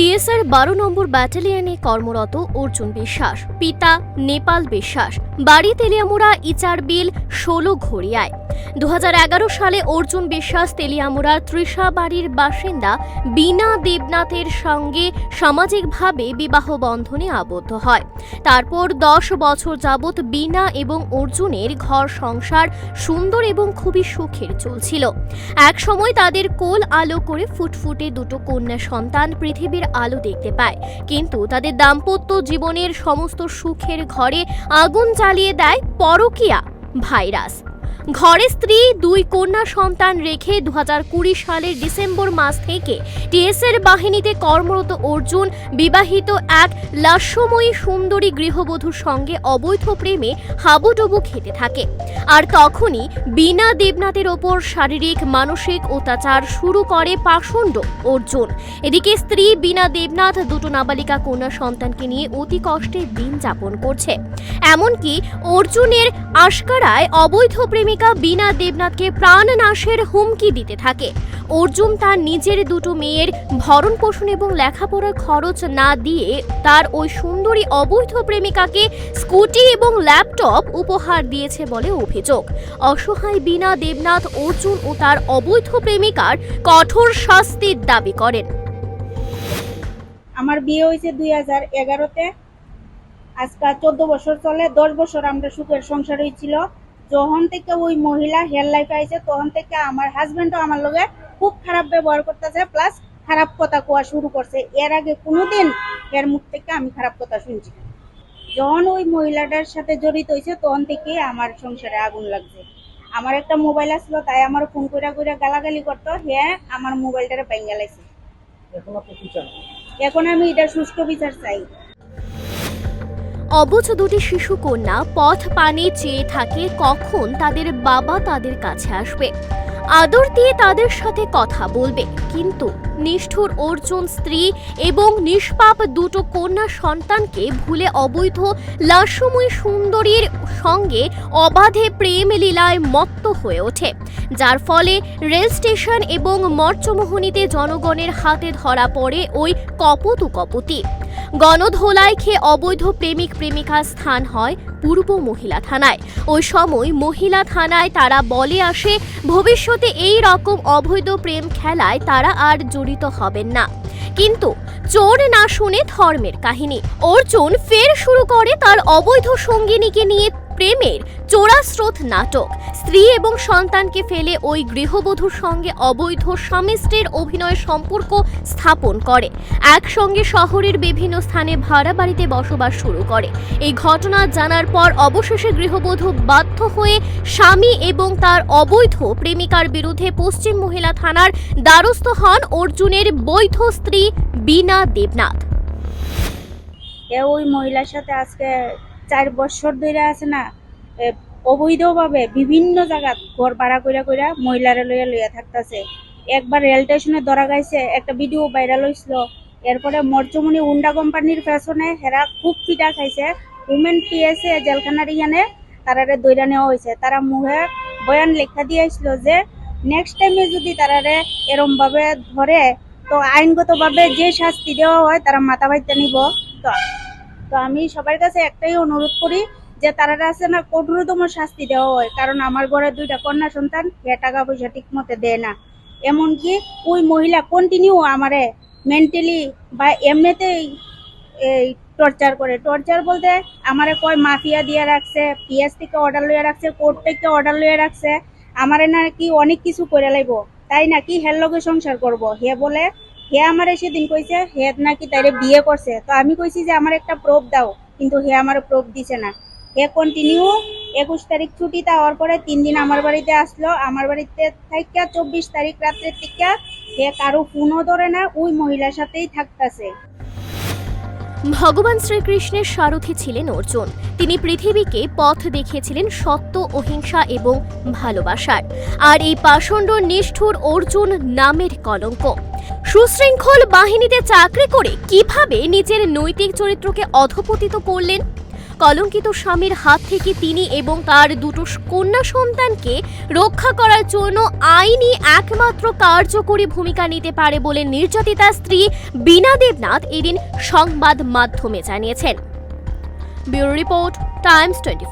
TSR বারো নম্বর ব্যাটালিয়নে কর্মরত অর্জুন বিশ্বাস, পিতা নেপাল বিশ্বাস বাড়ি তেলিয়ামুড়া ইচারবিল ষোলো ঘড়িয়ায়। দু হাজার এগারো সালে অর্জুন বিশ্বাস তেলিয়ামুড়ার ত্রিশা বাড়ির বাসিন্দা বীণা দেবনাথের সঙ্গে সামাজিকভাবে বিবাহ বন্ধনে আবদ্ধ হয়। তারপর দশ বছর যাবৎ বীণা এবং অর্জুনের ঘর সংসার সুন্দর এবং খুবই সুখের চলছিল। এক সময় তাদের কোল আলো করে ফুটফুটে দুটো কন্যা সন্তান পৃথিবীর আলো দেখতে পায়। কিন্তু তাদের দাম্পত্য জীবনের সমস্ত সুখের ঘরে আগুন জ্বালিয়ে দেয় পরকিয়া ভাইরাস। ঘরে স্ত্রী, দুই কন্যা সন্তান রেখে দু সালের ডিসেম্বর মাস থেকে টিএসের বাহিনীতে কর্মরত অর্জুন বিবাহিত এক লাস্যময়ী সুন্দরী গৃহবধূর সঙ্গে অবৈধ প্রেমে হাবুডুবু খেতে থাকে। আর তখনই বিনা দেবনাথের ওপর শারীরিক, মানসিক অত্যাচার শুরু করে পাষণ্ড অর্জুন। এদিকে স্ত্রী বিনা দেবনাথ দুটো নাবালিকা কন্যা সন্তানকে নিয়ে অতি কষ্টে দিন যাপন করছে। এমনকি অর্জুনের আশকারায় অবৈধ প্রেমিকা বিনা দেবনাথকে প্রাণনাশের হুমকি দিতে থাকে। অর্জুন তার নিজের দুটো মেয়ের ভরণ পোষণ এবং লেখাপড়ার খরচ না দিয়ে তার ওই সুন্দরী অবৈধ প্রেমিকাকে স্কুটি এবং ল্যাপটপ উপহার দিয়েছে বলে অভিযোগ। অসহায় বিনা দেবনাথ, অর্জুন ও তার অবৈধ প্রেমিকার কঠোর শাস্তির দাবি করেন। আমার বিয়ে হয়েছে দুই হাজার এগারোতে। আজকাল চোদ্দ বছর চলে, দশ বছর আমরা সুখের সংসার হয়েছিল। যখন থেকে ওই মহিলা হেয়ার লাইফ আইছে তখন থেকে আমার হাজবেন্ডও আমার লগে খুব খারাপ ব্যবহার করতেছে প্লাস খারাপ কথা কোয়া শুরু করছে। এর আগে কোনোদিন এর মুখ থেকে আমি খারাপ কথা শুনছি। যখন ওই মহিলাটার সাথে জড়িত হয়েছে তখন থেকে আমার সংসারে আগুন লাগছে। আমার একটা মোবাইল আসলো তাই আমার ফোন করে করে গালাগালি করতো হ্যাঁ আমার মোবাইলটারে ভেঙে লাইছে। এখন আমি এটা সুষ্ঠু বিচার চাই। অবুঝ দুটি শিশু কন্যা পথ পানে চেয়ে থাকে কখন তাদের বাবা তাদের কাছে আসবে। আদর দিয়ে তাদের সাথে কথা বলবে। কিন্তু নিষ্ঠুর অর্জুন স্ত্রী এবং নিষ্পাপ দুটো কন্যা সন্তানকে ভুলে অবৈধ লাস্যময়ী সুন্দরীর সঙ্গে অবাধে প্রেম লীলায় মত্ত হয়ে ওঠে। যার ফলে রেল স্টেশন এবং মর্চমোহনীতে জনগণের হাতে ধরা পড়ে ওই কপতু কপতি। গণধোলাই খেয়ে অবৈধ প্রেমিক প্রেমিকার স্থান হয় পূর্ব মহিলা থানায়। ওই সময় মহিলা থানায় তারা বলে আসে, ভবিষ্যতে এই রকম অবৈধ প্রেম খেলায় তারা আর জড়িত হবেন না। কিন্তু চোর না শুনে ধর্মের কাহিনী। অর্জুন ফের শুরু করে তার অবৈধ সঙ্গিনীকে নিয়ে প্রেমের চোরাস্রোত নাটক। স্ত্রী এবং সন্তানকে ফেলে ওই গৃহবধূর সঙ্গে অবৈধ স্বামী অভিনয় সম্পর্ক স্থাপন করে। একসঙ্গে শহরের বিভিন্ন স্থানে ভাড়া বাড়িতে বসবাস শুরু করে। এই ঘটনা জানার পর অবশেষে গৃহবধূ বাধ্য হয়ে স্বামী এবং তার অবৈধ প্রেমিকার বিরুদ্ধে পশ্চিম মহিলা থানার দ্বারস্থ হন অর্জুনের বৈধ স্ত্রী বীণা দেবনাথ। ওই মহিলার সাথে আজকে চার বছর ধরে আছে না অবৈধভাবে বিভিন্ন জায়গা ঘর ভাড়া কইরা কইরা মহিলারে লইয়া লইয়া থাকতাছে। একবার রেল স্টেশনে ধরা গাইছে, একটা ভিডিও ভাইরাল হইছিল। এরপরে মর্চমণি উন্ডা কোম্পানির ফ্যাশনে হেরা খুব পিটা খাইছে। উমেন পিএসএ জেলখানার ইয়ানে তারারে দৈরা নেওয়া হয়েছে তারা মুহে বয়ান লেখা দিয়ে যে নেক্সট টাইমে যদি তারারে এরম ভাবে ধরে তো আইনগতভাবে যে শাস্তি দেওয়া হয়, তারা মাথা বাইতে নিব। তো আমি সবার কাছে একটাই অনুরোধ করি যে তারা আছে না, কঠোরতম শাস্তি দেওয়া হয়। কারণ আমার ঘরে দুইটা কন্যা সন্তান হে টাকা পয়সা ঠিক মতো দেয় না। এমনকি ওই মহিলা কন্টিনিউ আমারে মেন্টালি বা এমনিতেই এই টর্চার করে। টর্চার বলতে আমারে কয়, মাফিয়া দিয়ে রাখছে, পিএস থেকে অর্ডার লইয়া রাখছে কোর্ট থেকে অর্ডার লইয়া রাখছে। আমারে নাকি অনেক কিছু করে লাইব। তাই নাকি হের লগে সংসার করব? হে বলে, হে আমারে সেদিন কইছে, হে নাকি তাইরে বিয়ে করছে। তো আমি কইছি যে, আমার একটা প্রোপ দাও। কিন্তু হে আমার প্রোপ দিছে না। হে কন্টিনিউ একুশ তারিখ ছুটি দেওয়ার পরে তিন দিন আমার বাড়িতে আসলো। আমার বাড়িতে থাইকা চব্বিশ তারিখ রাত্রের থেকে হে কারও ফোনও ধরে না, ওই মহিলার সাথেই থাকতাছে। ভগবান শ্রীকৃষ্ণের সারথি ছিলেন অর্জুন। তিনি পৃথিবীকে পথ দেখিয়েছিলেন সত্য, অহিংসা এবং ভালোবাসার। আর এই পাষণ্ড নিষ্ঠুর অর্জুন নামের কলঙ্ক। সুশৃঙ্খল বাহিনীতে চাকরি করে কীভাবে নিজের নৈতিক চরিত্রকে অধপতিত করলেন? কলঙ্কিত স্বামীর হাত থেকে তিনি এবং তার দুটো কন্যা সন্তানকে রক্ষা করার জন্য আইনি একমাত্র কার্যকরী ভূমিকা নিতে পারে বলে নির্যাতিতা স্ত্রী বীণা দেবনাথ এদিন সংবাদ মাধ্যমে জানিয়েছেন। Bureau report, Times twenty